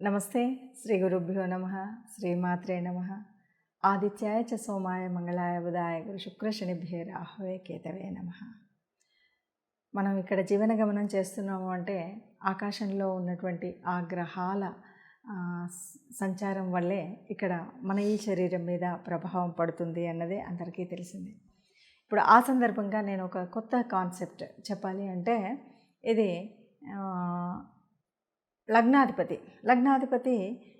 నమస్తే శ్రీ గురుభ్యో నమ శ్రీమాత్రే నమ. ఆదిత్యాయ చ సోమాయ మంగళాయ బుధాయ గురు శుక్ర శనిభ్యే రాహవే కేతవే నమ. మనం ఇక్కడ జీవన గమనం చేస్తున్నాము అంటే ఆకాశంలో ఉన్నటువంటి ఆ గ్రహాల సంచారం వల్లే ఇక్కడ మన ఈ శరీరం మీద ప్రభావం పడుతుంది అన్నది అందరికీ తెలిసింది. ఇప్పుడు ఆ సందర్భంగా నేను ఒక కొత్త కాన్సెప్ట్ చెప్పాలి అంటే ఇది లగ్నాధిపతి. లగ్నాధిపతి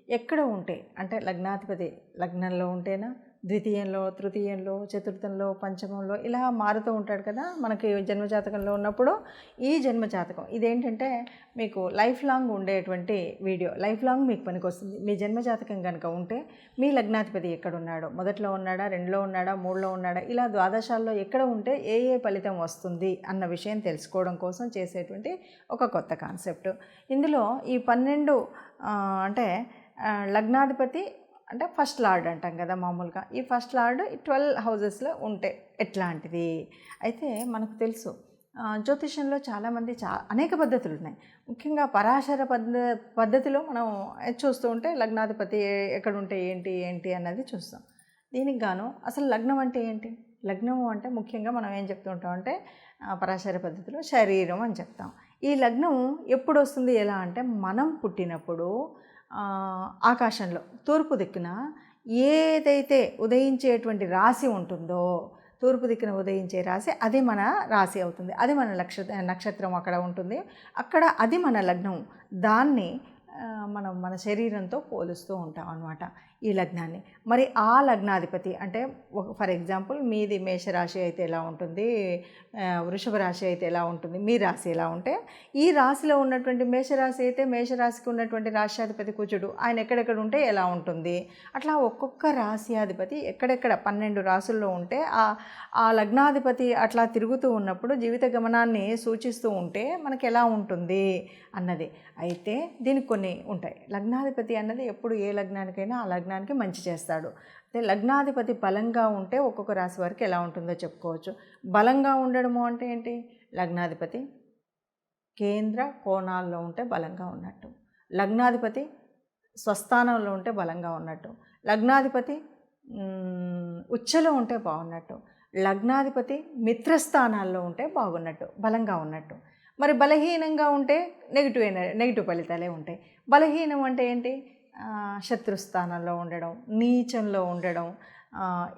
ఎక్కడ ఉంటే అంటే లగ్నాధిపతి లగ్నంలో ఉంటేనా ద్వితీయంలో తృతీయంలో చతుర్థంలో పంచమంలో ఇలా మారుతూ ఉంటాడు కదా. మనకి జన్మజాతకంలో ఉన్నప్పుడు ఈ జన్మజాతకం. ఇదేంటంటే మీకు లైఫ్ లాంగ్ ఉండేటువంటి వీడియో లైఫ్ లాంగ్ మీకు పనికొస్తుంది. మీ జన్మజాతకం కనుక ఉంటే మీ లగ్నాధిపతి ఎక్కడ ఉన్నాడో మొదట్లో ఉన్నాడా? రెండులో ఉన్నాడా? మూడులో ఉన్నాడా? ఇలా ద్వాదశాల్లో ఎక్కడ ఉంటే ఏ ఏ ఫలితం వస్తుంది అన్న విషయం తెలుసుకోవడం కోసం చేసేటువంటి ఒక కొత్త కాన్సెప్ట్. ఇందులో ఈ పన్నెండు అంటే లగ్నాధిపతి అంటే ఫస్ట్ లార్డ్ అంటాం కదా మామూలుగా. ఈ ఫస్ట్ లార్డ్ ఈ ట్వెల్వ్ హౌజెస్లో ఉంటే ఎట్లాంటిది? అయితే మనకు తెలుసు. జ్యోతిష్యంలో జ్యోతిషంలో చాలామంది చా అనేక పద్ధతులు ఉన్నాయి ముఖ్యంగా పరాశర పద్ధ పద్ధతిలో మనం చూస్తూ ఉంటే లగ్నాధిపతి ఎక్కడ ఉంటే ఏంటి ఏంటి అన్నది చూస్తాం. దీనికి గాను అసలు లగ్నం అంటే ఏంటి? లగ్నము అంటే ముఖ్యంగా మనం ఏం చెప్తూ ఉంటాం అంటే పరాశర పద్ధతిలో శరీరం అని చెప్తాం. ఈ లగ్నం ఎప్పుడు వస్తుంది? ఎలా అంటే మనం పుట్టినప్పుడు ఆకాశంలో తూర్పు దిక్కున ఏదైతే ఉదయించేటువంటి రాశి ఉంటుందో తూర్పు దిక్కున ఉదయించే రాశి అది మన రాశి అవుతుంది. అది మన లక్ష నక్షత్రం అక్కడ ఉంటుంది. అక్కడ అది మన లగ్నం. దాన్ని మనం మన శరీరంతో పోలుస్తూ ఉంటాం అన్నమాట ఈ లగ్నాన్ని. మరి ఆ లగ్నాధిపతి అంటే ఫర్ ఎగ్జాంపుల్ మీది మేషరాశి అయితే ఎలా ఉంటుంది? వృషభ రాశి అయితే ఎలా ఉంటుంది? మీ రాశి ఎలా ఉంటే ఈ రాశిలో ఉన్నటువంటి మేషరాశి అయితే మేషరాశికి ఉన్నటువంటి రాశ్యాధిపతి కుజుడు ఆయన ఎక్కడెక్కడ ఉంటే ఎలా ఉంటుంది? అట్లా ఒక్కొక్క రాశ్యాధిపతి ఎక్కడెక్కడ పన్నెండు రాసుల్లో ఉంటే ఆ ఆ లగ్నాధిపతి అట్లా తిరుగుతూ ఉన్నప్పుడు జీవిత గమనాన్ని సూచిస్తూ ఉంటే మనకి ఎలా ఉంటుంది అన్నది. అయితే దీనికి కొన్ని ఉంటాయి. లగ్నాధిపతి అన్నది ఎప్పుడు ఏ లగ్నానికైనా ఆ లగ్నానికి మంచి చేస్తాడు. అయితే లగ్నాధిపతి బలంగా ఉంటే ఒక్కొక్క రాశి వారికి ఎలా ఉంటుందో చెప్పుకోవచ్చు. బలంగా ఉండడము అంటే ఏంటి? లగ్నాధిపతి కేంద్ర కోణాల్లో ఉంటే బలంగా ఉన్నట్టు. లగ్నాధిపతి స్వస్థానంలో ఉంటే బలంగా ఉన్నట్టు. లగ్నాధిపతి ఉచ్చలో ఉంటే బాగున్నట్టు. లగ్నాధిపతి మిత్రస్థానాల్లో ఉంటే బాగున్నట్టు బలంగా ఉన్నట్టు. మరి బలహీనంగా ఉంటే నెగిటివ్ నెగిటివ్ ఫలితాలే ఉంటాయి. బలహీనం అంటే ఏంటి? శత్రుస్థానంలో ఉండడం నీచంలో ఉండడం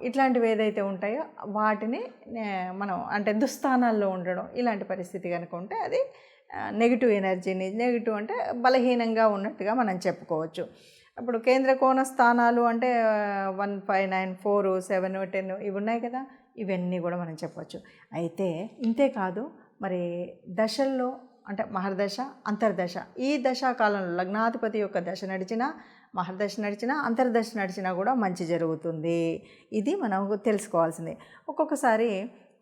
ఇట్లాంటివి ఏదైతే ఉంటాయో వాటిని మనం అంటే దుస్థానాల్లో ఉండడం ఇలాంటి పరిస్థితి కనుక ఉంటే అది నెగిటివ్ ఎనర్జీని నెగిటివ్ అంటే బలహీనంగా ఉన్నట్టుగా మనం చెప్పుకోవచ్చు. ఇప్పుడు కేంద్ర కోణ స్థానాలు అంటే one five nine four seven ten ఇవి ఉన్నాయి కదా ఇవన్నీ కూడా మనం చెప్పవచ్చు. అయితే ఇంతే కాదు మరి దశల్లో అంటే మహర్దశ అంతర్దశ. ఈ దశా కాలంలో లగ్నాధిపతి యొక్క దశ నడిచినా మహర్దశ నడిచినా అంతర్దశ నడిచినా కూడా మంచి జరుగుతుంది. ఇది మనం తెలుసుకోవాల్సింది. ఒక్కొక్కసారి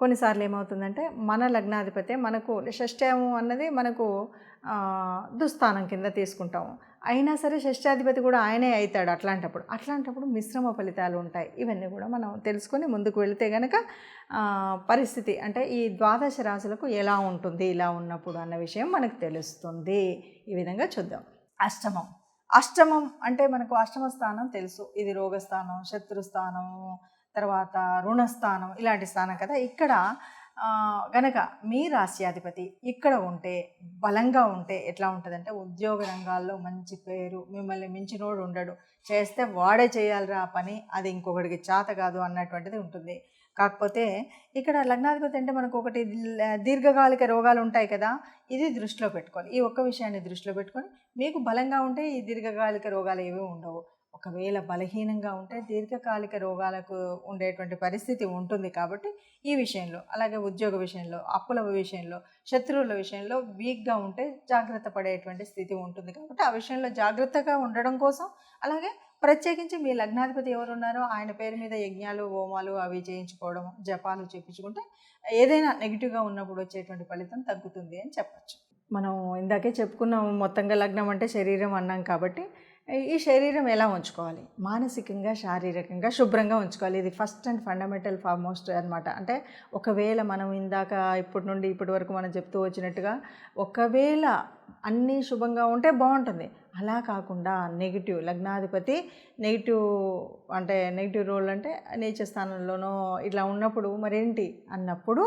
కొన్నిసార్లు ఏమవుతుందంటే మన లగ్నాధిపతి మనకు షష్ఠము అన్నది మనకు దుస్థానం కింద తీసుకుంటాము. అయినా సరే షష్ఠాధిపతి కూడా ఆయనే అవుతాడు అట్లాంటప్పుడు. అట్లాంటప్పుడు మిశ్రమ ఫలితాలు ఉంటాయి. ఇవన్నీ కూడా మనం తెలుసుకొని ముందుకు వెళితే కనుక పరిస్థితి అంటే ఈ ద్వాదశ రాశులకు ఎలా ఉంటుంది ఇలా ఉన్నప్పుడు అన్న విషయం మనకు తెలుస్తుంది. ఈ విధంగా చూద్దాం. అష్టమం. అష్టమం అంటే మనకు అష్టమ స్థానం తెలుసు. ఇది రోగస్థానం శత్రుస్థానం తర్వాత రుణస్థానం ఇలాంటి స్థానం కదా. ఇక్కడ గనక మీ రాశ్యాధిపతి ఇక్కడ ఉంటే బలంగా ఉంటే ఎట్లా ఉంటుందంటే ఉద్యోగ రంగాల్లో మంచి పేరు మిమ్మల్ని మించినోడు ఉండడు. చేస్తే వాడే చేయాలిరా పని అది ఇంకొకటికి చేత కాదు అన్నటువంటిది ఉంటుంది. కాకపోతే ఇక్కడ లగ్నాధిపతి అంటే మనకు ఒకటి దీర్ఘకాలిక రోగాలు ఉంటాయి కదా ఇది దృష్టిలో పెట్టుకోవాలి. ఈ ఒక్క విషయాన్ని దృష్టిలో పెట్టుకొని మీకు బలంగా ఉంటే ఈ దీర్ఘకాలిక రోగాలు ఏవీ ఉండవు. ఒకవేళ బలహీనంగా ఉంటే దీర్ఘకాలిక రోగాలకు ఉండేటువంటి పరిస్థితి ఉంటుంది కాబట్టి ఈ విషయంలో అలాగే ఉద్యోగ విషయంలో అప్పుల విషయంలో శత్రువుల విషయంలో వీక్గా ఉంటే జాగ్రత్త పడేటువంటి స్థితి ఉంటుంది కాబట్టి ఆ విషయంలో జాగ్రత్తగా ఉండడం కోసం అలాగే ప్రత్యేకించి మీ లగ్నాధిపతి ఎవరు ఉన్నారో ఆయన పేరు మీద యజ్ఞాలు హోమాలు అవి చేయించుకోవడం జపాలు చేయించుకుంటే ఏదైనా నెగిటివ్గా ఉన్నప్పుడు వచ్చేటువంటి ఫలితం తగ్గుతుంది అని చెప్పచ్చు. మనం ఇందాకే చెప్పుకున్నాము మొత్తంగా లగ్నం అంటే శరీరం అన్నాం కాబట్టి ఈ శరీరం ఎలా ఉంచుకోవాలి? మానసికంగా శారీరకంగా శుభ్రంగా ఉంచుకోవాలి. ఇది ఫస్ట్ అండ్ ఫండమెంటల్ ఫార్మోస్ట్ అనమాట అంటే ఒకవేళ మనం ఇందాక ఇప్పటి నుండి ఇప్పటి వరకు మనం చెప్తూ వచ్చినట్టుగా ఒకవేళ అన్నీ శుభంగా ఉంటే బాగుంటుంది. అలా కాకుండా నెగిటివ్ లగ్నాధిపతి నెగిటివ్ అంటే నెగిటివ్ రోల్ అంటే నేచర్ స్థానంలోనో ఇట్లా ఉన్నప్పుడు మరేంటి అన్నప్పుడు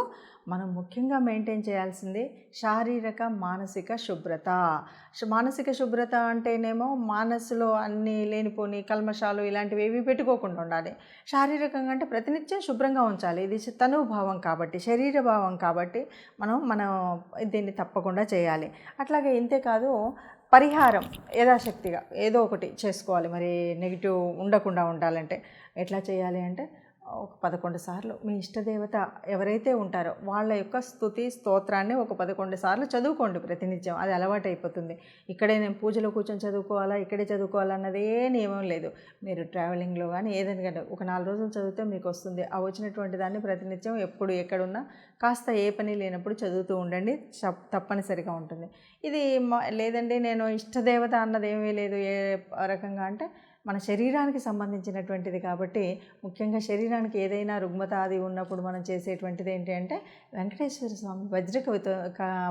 మనం ముఖ్యంగా మెయింటైన్ చేయాల్సింది శారీరక మానసిక శుభ్రత. మానసిక శుభ్రత అంటేనేమో మనసులో అన్నీ లేనిపోని కల్మషాలు ఇలాంటివి ఏవి పెట్టుకోకుండా ఉండాలి. శారీరకంగా అంటే ప్రతినిత్యం శుభ్రంగా ఉంచాలి. ఇది తనుభావం భావం కాబట్టి శరీర భావం కాబట్టి మనం మనం దీన్ని తప్పకుండా చేయాలి. అట్లాగే ఇంతే కాదు పరిహారం యథాశక్తిగా ఏదో ఒకటి చేసుకోవాలి. మరి నెగిటివ్ ఉండకుండా ఉండాలంటే ఎట్లా చేయాలి అంటే ఒక పదకొండు సార్లు మీ ఇష్టదేవత ఎవరైతే ఉంటారో వాళ్ళ యొక్క స్థుతి స్తోత్రాన్ని ఒక పదకొండు సార్లు చదువుకోండి ప్రతినిత్యం. అది అలవాటు అయిపోతుంది ఇక్కడే నేను పూజలో కూర్చొని చదువుకోవాలా ఇక్కడే చదువుకోవాలన్నదే నియమం లేదు. మీరు ట్రావెలింగ్లో కానీ ఏదైనా కానీ ఒక నాలుగు రోజులు చదివితే మీకు వస్తుంది. ఆ వచ్చినటువంటి దాన్ని ప్రతినిత్యం ఎప్పుడు ఎక్కడున్నా కాస్త ఏ పని లేనప్పుడు చదువుతూ ఉండండి. తప్పనిసరిగా ఉంటుంది. ఇది మా- లేదండి నేను ఇష్టదేవత అన్నది ఏమీ లేదు. ఏ రకంగా అంటే మన శరీరానికి సంబంధించినటువంటిది కాబట్టి ముఖ్యంగా శరీరానికి ఏదైనా రుగ్మత అది ఉన్నప్పుడు మనం చేసేటువంటిది ఏంటి అంటే వెంకటేశ్వర స్వామి వజ్రకవిత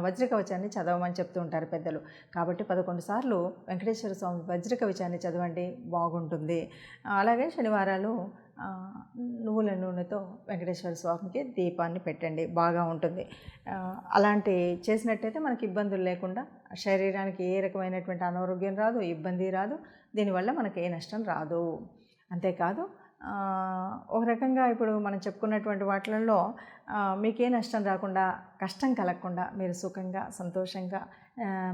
వజ్రకవచాన్ని చదవమని చెప్తూ ఉంటారు పెద్దలు. కాబట్టి పదకొండు సార్లు వెంకటేశ్వర స్వామి వజ్రకవచాన్ని చదవండి బాగుంటుంది. అలాగే శనివారాలు నువ్వుల నూనెతో వెంకటేశ్వర స్వామికి దీపాన్ని పెట్టండి. బాగా ఉంటుంది. అలాంటి చేసినట్టయితే మనకి ఇబ్బందులు లేకుండా శరీరానికి ఏ రకమైనటువంటి అనారోగ్యం రాదు ఇబ్బంది రాదు. దీనివల్ల మనకి ఏ నష్టం రాదు. అంతేకాదు ఒక రకంగా ఇప్పుడు మనం చెప్పుకున్నటువంటి వాటిలలో మీకే నష్టం రాకుండా కష్టం కలగకుండా మీరు సుఖంగా సంతోషంగా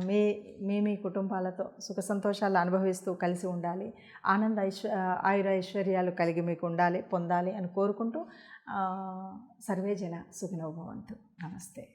మీ మీ మీ కుటుంబాలతో సుఖ సంతోషాలు అనుభవిస్తూ కలిసి ఉండాలి. ఆనంద ఐశ్వ ఆయుర ఐశ్వర్యాలు కలిగి మీకు ఉండాలి పొందాలి అని కోరుకుంటూ సర్వేజన సర్వే సుఖినోభవంతు. నమస్తే.